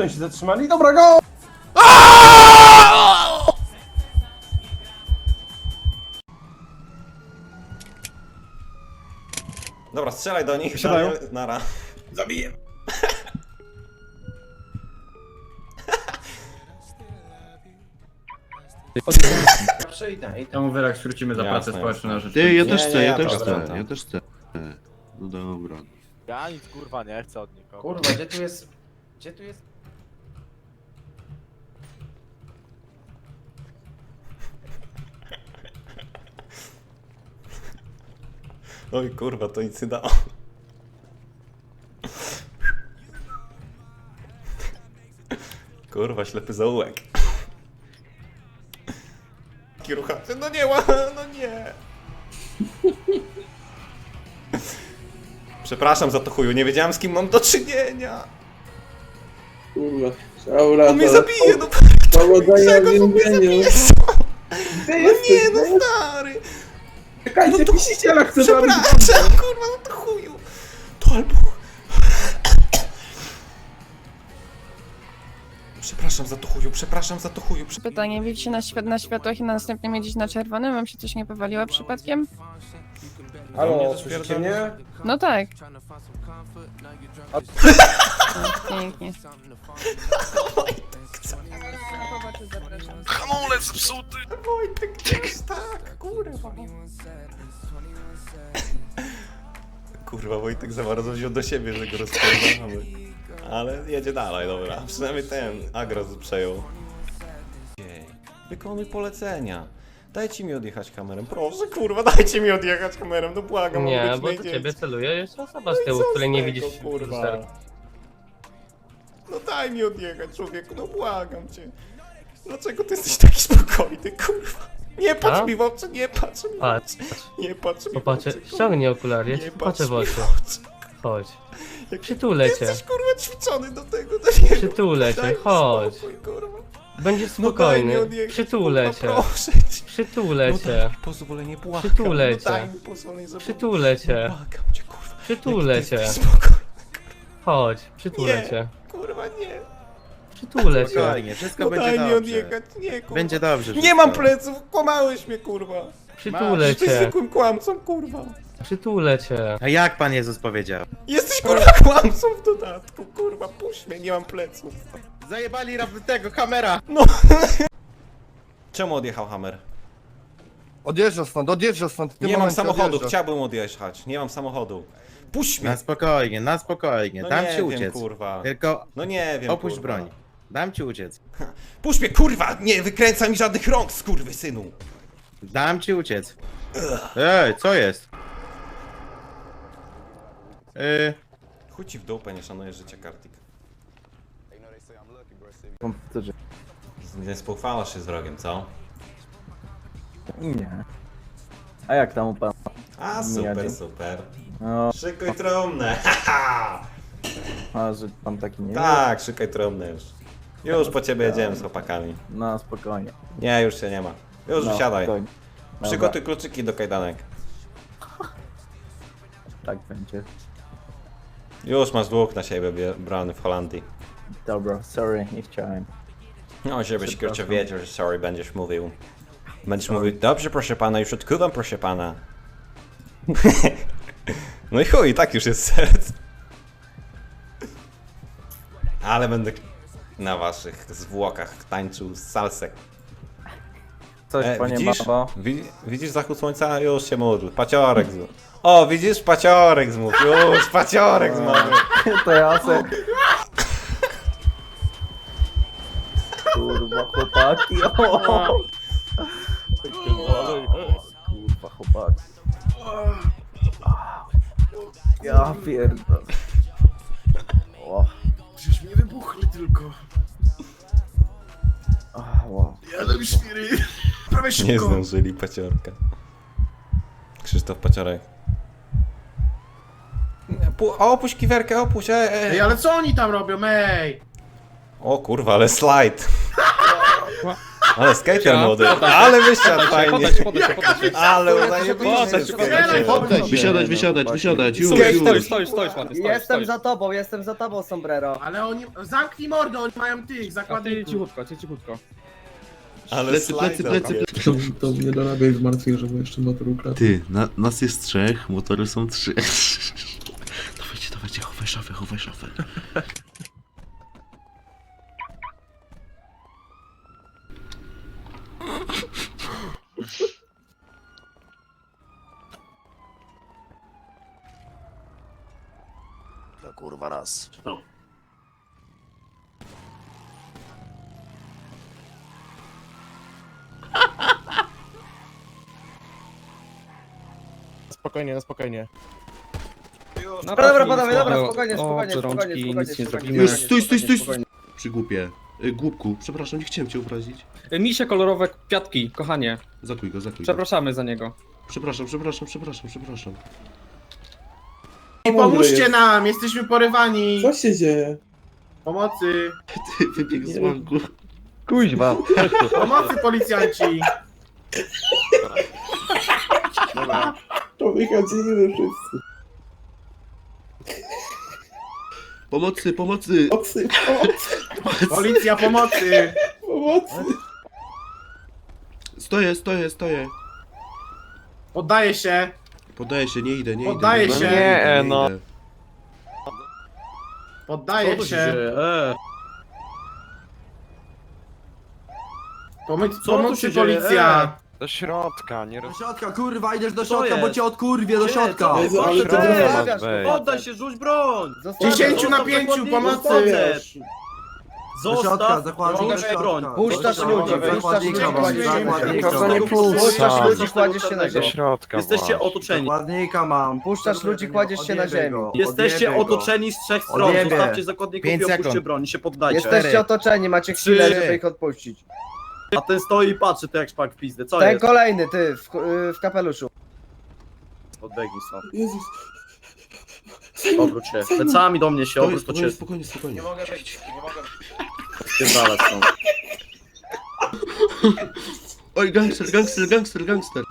Oni się zatrzymali, dobra, go! Dobra, strzelaj do nich. Siadają. Daniel, Nara. Zabiję. Przejdę i Temu wyrak skrócimy za Jasne, pracę społeczną na rzecz. Ty, ja też nie, chcę, ja ja też chcę, ja też chcę. No dobra. Ja nic kurwa nie chcę od nikogo. Kurwa, gdzie tu jest... Gdzie tu jest... Oj kurwa, to nic nie dało. Kurwa, ślepy zaułek. Kieruchacze, no nie, ła- no nie. Przepraszam za to chuju, nie wiedziałem z kim mam do czynienia. Kurwa, Aura, On mnie zabije, no Powodzenia czego w to mnie więzieniu. zabije? No nie, no jesteś? stary. Czekajcie, no to- pisiciela chce zabić. Przepraszam, kurwa, no to chuju. To albo... Przepraszam za to chuju, przepraszam za to chuju. prze- Pytanie, widzicie na, świat, na światłach i następnie jedziecie na czerwonym? Wam się coś nie powaliło przypadkiem? Halo, słyszycie mnie? No tak. Pięknie. Hamulec zepsuty! Wojtek, też tak, kurwa. Kurwa, Wojtek za bardzo wziął do siebie, że go rozpierdolamy. Ale jedzie dalej, dobra. Przynajmniej ten agros przejął. Ej, Wykonuj polecenia. Dajcie mi odjechać kamerą. Proszę, kurwa, dajcie mi odjechać kamerą. No błagam, Nie, bo do najdzielniej. ciebie celuje jeszcze osoba z No i tyłu, co z której nie tego, widzisz kurwa. lusterka. No daj mi odjechać, człowieku, no błagam cię. Dlaczego ty jesteś taki spokojny, kurwa? Nie patrz A? mi w oczy, nie patrz mi w Patrz, oczy. Nie patrz mi popatrzę, w oczy. kurwa. ściągnij okulary, ja Nie ci patrz popatrzę w mi oczy. w oczy. Chodź, Jak przytulę ty cię, jesteś kurwa ćwiczony do tego, do niego. Przytulę cię, Daj mi chodź. spokój, kurwa. będziesz No daj mi spokojny, odjechać, przytulę kurwa, cię, proszę cię. przytulę No cię, mi pozwolenie, błagam. Przytulę no cię. daj mi pozwolenie, przytulę cię, Błagam cię, kurwa. przytulę ty cię, jesteś spokojny. chodź, przytulę Nie. cię, Kurwa, nie. Przytulę cię, Spokojnie, wszystko No będzie daj mi dobrze. odjechać, nie, kurwa. Będzie dobrze. Nie wszystko. mam pleców, kłamałeś mnie, kurwa. przytulę Jesteś cię, zwykłym kłamcą, kurwa. przytulę cię, A jak Pan Jezus powiedział? Jesteś kurwa kłamcą w dodatku, kurwa, puść mnie, nie mam pleców. Zajebali rab tego, kamera! No. Czemu odjechał Hammer? Odjeżdża stąd, odjeżdża stąd. w tym Nie mam momencie samochodu, odjeżdża. chciałbym odjechać, nie mam samochodu. Puść mnie! Na spokojnie, na spokojnie, No dam nie ci wiem, uciec. kurwa. Tylko No nie wiem, opuść kurwa. broń. Dam ci uciec. Puść mnie, kurwa! Nie wykręca mi żadnych rąk, skurwy synu! Dam ci uciec. Ej, co jest? Yy, Chuj ci w dupę, nie szanuję życia, Kartik. Nie spochwalasz się z wrogiem, co? Nie. A jak tam u pana? A, super, super. No, Szykuj trumnę, haha! a że pan taki nie Tak, szukaj trumny już. Już po ciebie jedziemy z chłopakami. No, spokojnie. Nie, już się nie ma. Już no, wysiadaj. spokojnie. Przygotuj kluczyki do kajdanek. Tak będzie. Już masz dług na siebie bie- brany w Holandii. Dobra, sorry, nie chciałem. No, żebyś kurczę Przepraszam. wiedział, że sorry będziesz mówił. Będziesz mówił, dobrze proszę pana, już odkuwam proszę pana. no i chuj, tak już jest serc. Ale będę na waszych zwłokach tańczył salsę. Coś, E, panie widzisz? babo. Wi- widzisz zachód słońca? Już się módl. Paciorek zmów. O, widzisz? Paciorek zmów. Już, paciorek zmów. To ja se... Kurwa, chłopaki. O! Kurwa, chłopaki. Ja pierdolę. O. Przecież mnie wybuchli tylko. Mi świry. Prawie Nie szybko. zdążyli paciorka. Krzysztof Paciorek. Pu- opuść kiwerkę, opuść, ej, Ej, ej. ale co oni tam robią, ej? O kurwa, ale slajd. Ale skater młody, ale wysiadł fajnie. Ale zajebiście skater. Wysiadać, wysiadać, wysiadać, już, Stoisz, już. stoisz, stoisz, stoisz, Jestem stoisz. za tobą, jestem za tobą, sombrero. Ale oni... Zamknij mordę, oni mają tych A ty zakładników. cichutko, ty cichutko. Ale Plecy, plecy, plecy, plecy. To, to mnie do rady zmartwię, żeby jeszcze motor ukradł. Ty, na, nas jest trzech, motory są trzy. dawajcie, dawajcie, chowaj szafę, chowaj szafę. To kurwa raz. Spokojnie, no spokojnie. Dobra, dobra, panowie, dobra, spokojnie, spokojnie, spokojnie, spokojnie, nic nie spokojnie, zrobimy. Już, spokojnie, stój, stój, stój, spokojnie. Przygłupie. Y, Głupku, przepraszam, nie chciałem cię obrazić. Misie kolorowe kwiatki, kochanie. Zakuj go, zakuj go. Przepraszamy za niego. Przepraszam, przepraszam, przepraszam, przepraszam. I pomóżcie nam, jesteśmy porywani. Co się dzieje? Pomocy. Ty, wybieg z banku. Kuźwa. Pomocy policjanci. To wychodzimy wszyscy. Pomocy, pomocy! Pomocy, Policja pomocy. pomocy. Stoję, stoję, stoję. Poddaję się. Podaję się, nie idę, nie idę. Poddaję idę, się. Nie, no. idę. Poddaję się. Eee. Pomocy, tu pomocy się dzieje? policja. Do środka, nie Do środka, kurwa, idziesz do środka, bo jest? cię odkurwię do środka. Jezu, ale to Oddaj się, rzuć broń! Zostawiasz. Dziesięciu na pięciu, pomocy. Do środka, zakładnik do Ściągaj broń. środka. Puszczasz ludzi, puszczasz ludzi, kładziesz się na ziemię. Nikogo nie Puszczasz puszczam. ludzi, kładziesz się na Do ziemię. środka Jesteście właśnie. otoczeni. Zakładnika mam. Puszczasz ludzi, kładziesz się na Odjebie ziemi. go, Jesteście odjebie go. otoczeni z trzech stron. Odjebie. Zostawcie zakładników Pięć i opuśćcie broń, się poddajcie. Jesteście otoczeni, macie chwilę, Trzy. żeby ich odpuścić. A ten stoi i patrzy, ty jak szpak w pizdę. Co Ten jest? kolejny, ty, w, w kapeluszu. Odbiegnij stąd. Obróć się. Plecami do mnie się, obróć to cię spokojnie, spokojnie, spokojnie. Nie mogę wyjść, nie mogę spierdalać stąd. Oj, gangster, gangster, gangster, gangster.